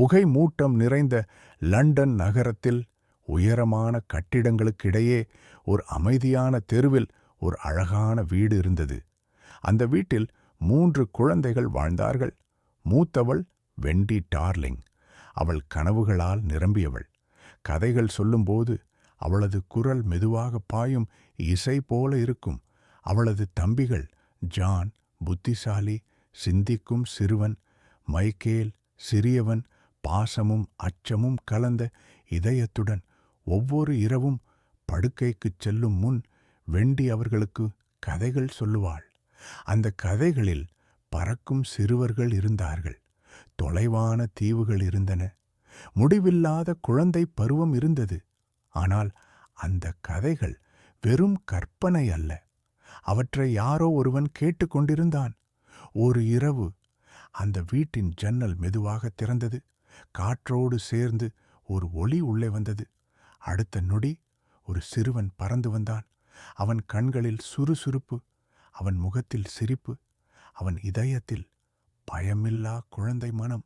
புகை மூட்டம் நிறைந்த லண்டன் நகரத்தில் உயரமான கட்டிடங்களுக்கிடையே ஒரு அமைதியான தெருவில் ஒரு அழகான வீடு இருந்தது. அந்த வீட்டில் மூன்று குழந்தைகள் வாழ்ந்தார்கள். மூத்தவள் வெண்டி டார்லிங். அவள் கனவுகளால் நிரம்பியவள். கதைகள் சொல்லும்போது அவளது குரல் மெதுவாக பாயும் இசை போல இருக்கும். அவளது தம்பிகள் ஜான் புத்திசாலி சிந்திக்கும் சிறுவன் மைக்கேல் சிறியவன் பாசமும் அச்சமும் கலந்த இதயத்துடன் ஒவ்வொரு இரவும் படுக்கைக்குச் செல்லும் முன் வெண்டி அவர்களுக்கு கதைகள் சொல்லுவாள். அந்த கதைகளில் பறக்கும் சிறுவர்கள் இருந்தார்கள். தொலைவான தீவுகள் இருந்தன. முடிவில்லாத குழந்தை பருவம் இருந்தது. ஆனால் அந்த கதைகள் வெறும் கற்பனை அல்ல. அவற்றை யாரோ ஒருவன் கேட்டுக்கொண்டிருந்தான் ஒரு இரவு அந்த வீட்டின் ஜன்னல் மெதுவாக திறந்தது. காற்றோடு சேர்ந்து ஒரு ஒளி உள்ளே வந்தது. அடுத்த நொடி ஒரு சிறுவன் பறந்து வந்தான். அவன் கண்களில் சுறுசுறுப்பு அவன் முகத்தில் சிரிப்பு அவன் இதயத்தில் பயமில்லா குழந்தை மனம்.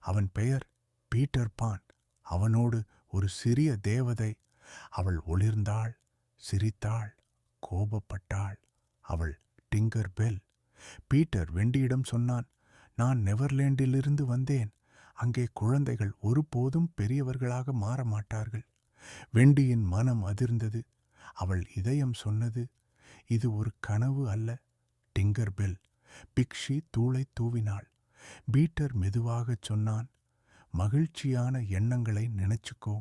அவன் பெயர் பீட்டர் பான். அவனோடு ஒரு சிறிய தேவதை. அவள் ஒளிர்ந்தாள் சிரித்தாள் கோபப்பட்டாள். அவள் டிங்கர் பெல். பீட்டர் வெண்டியிடம் சொன்னான் நான் நெவர்லேண்டிலிருந்து வந்தேன். அங்கே குழந்தைகள் ஒருபோதும் பெரியவர்களாக மாற மாட்டார்கள் வெண்டியின் மனம் அதிர்ந்தது. அவள் இதயம் சொன்னது இது ஒரு கனவு அல்ல. டிங்கர் பெல் பிக்ஷி தூளை தூவினாள். பீட்டர் மெதுவாகச் சொன்னான் மகிழ்ச்சியான எண்ணங்களை நினைச்சுக்கோ.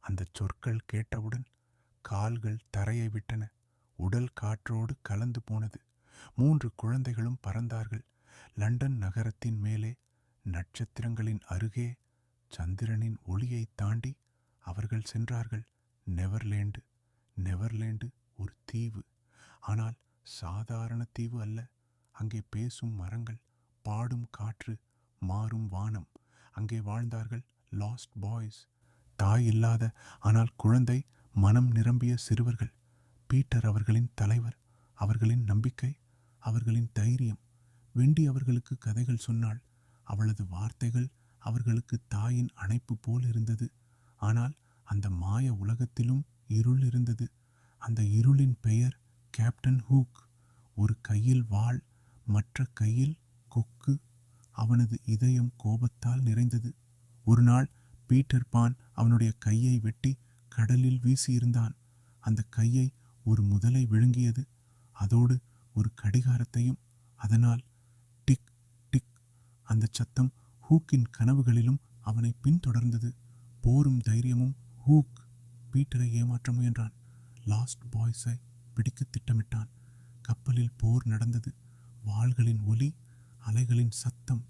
அந்தச் சொற்கள் கேட்டவுடன் கால்கள் தரையை விட்டன. உடல் காற்றோடு கலந்து போனது. மூன்று குழந்தைகளும் பறந்தார்கள். லண்டன் நகரத்தின் மேலே நட்சத்திரங்களின் அருகே சந்திரனின் ஒளியைத் தாண்டி அவர்கள் சென்றார்கள். நெவர்லேண்டு நெவர்லேண்டு ஒரு தீவு. ஆனால் சாதாரண தீவு அல்ல. அங்கே பேசும் மரங்கள் பாடும் காற்று மாறும் வானம். அங்கே வாழ்ந்தார்கள் லாஸ்ட் பாய்ஸ் தாய் இல்லாத ஆனால் குழந்தை மனம் நிரம்பிய சிறுவர்கள். பீட்டர் அவர்களின் தலைவர் அவர்களின் நம்பிக்கை அவர்களின் தைரியம். வெண்டி அவர்களுக்கு கதைகள் சொன்னாள். அவளது வார்த்தைகள் அவர்களுக்கு தாயின் அணைப்பு போல் இருந்தது. ஆனால் அந்த மாய உலகத்திலும் இருள் இருந்தது. அந்த இருளின் பெயர் கேப்டன் ஹூக் ஒரு கையில் வாள் மற்ற கையில் கொக்கு. அவனது இதயம் கோபத்தால் நிறைந்தது. ஒரு நாள் பீட்டர் பான் அவனுடைய கையை வெட்டி கடலில் வீசியிருந்தான். அந்த கையை ஒரு முதலை விழுங்கியது. அதோடு ஒரு கடிகாரத்தையும் அதனால் அந்த சத்தம் ஹூக்கின் கனவுகளிலும் அவனை பின்தொடர்ந்தது. போரும் தைரியமும் ஹூக் பீட்டரை ஏமாற்ற முயன்றான். லாஸ்ட் பாய்ஸை பிடிக்க திட்டமிட்டான். கப்பலில் போர் நடந்தது. வாள்களின் ஒலி அலைகளின் சத்தம்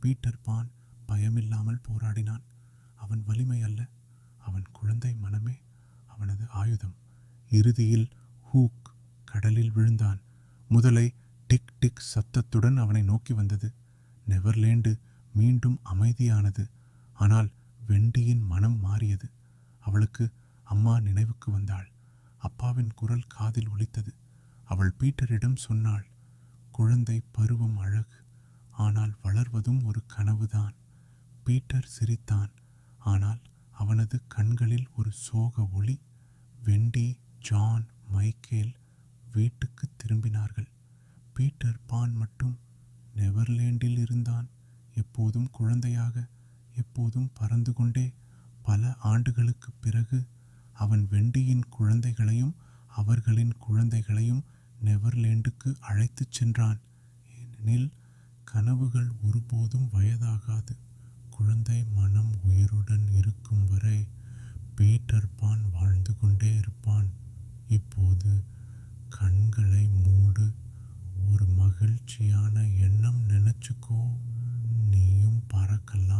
பீட்டர் பான் பயமில்லாமல் போராடினான். அவன் வலிமை அல்ல. அவன் குழந்தை மனமே அவனது ஆயுதம். இறுதியில் ஹூக் கடலில் விழுந்தான். முதலை டிக் டிக் சத்தத்துடன் அவனை நோக்கி வந்தது. நெவர்லேண்டு மீண்டும் அமைதியானது. ஆனால் வெண்டியின் மனம் மாறியது. அவளுக்கு அம்மா நினைவுக்கு வந்தாள். அப்பாவின் குரல் காதில் ஒலித்தது. அவள் பீட்டரிடம் சொன்னாள் குழந்தை பருவம் அழகு. ஆனால் வளர்வதும் ஒரு கனவுதான். பீட்டர் சிரித்தான். ஆனால் அவனது கண்களில் ஒரு சோக ஒளி. வெண்டி ஜான் மைக்கேல் வீட்டுக்கு திரும்பினார்கள். பீட்டர் பான் மட்டும் நெவர்லேண்டில் இருந்தான். எப்போதும் குழந்தையாக எப்போதும் பறந்து கொண்டே பல ஆண்டுகளுக்குப் பிறகு அவன் வெண்டியின் குழந்தைகளையும் அவர்களின் குழந்தைகளையும் நெவர்லேண்டுக்கு அழைத்துச் சென்றான். ஏனெனில் கனவுகள் ஒருபோதும் வயதாகாது. குழந்தை மனம் உயிருடன் இருக்கும் வரை பீட்டர் பான் வாழ்ந்து கொண்டே இருப்பான். இப்போது கண்களை மூடு ஒரு மக மகிழ்ச்சியான எண்ணம் நினச்சிக்கோ. நீயும் பறக்கலாம்.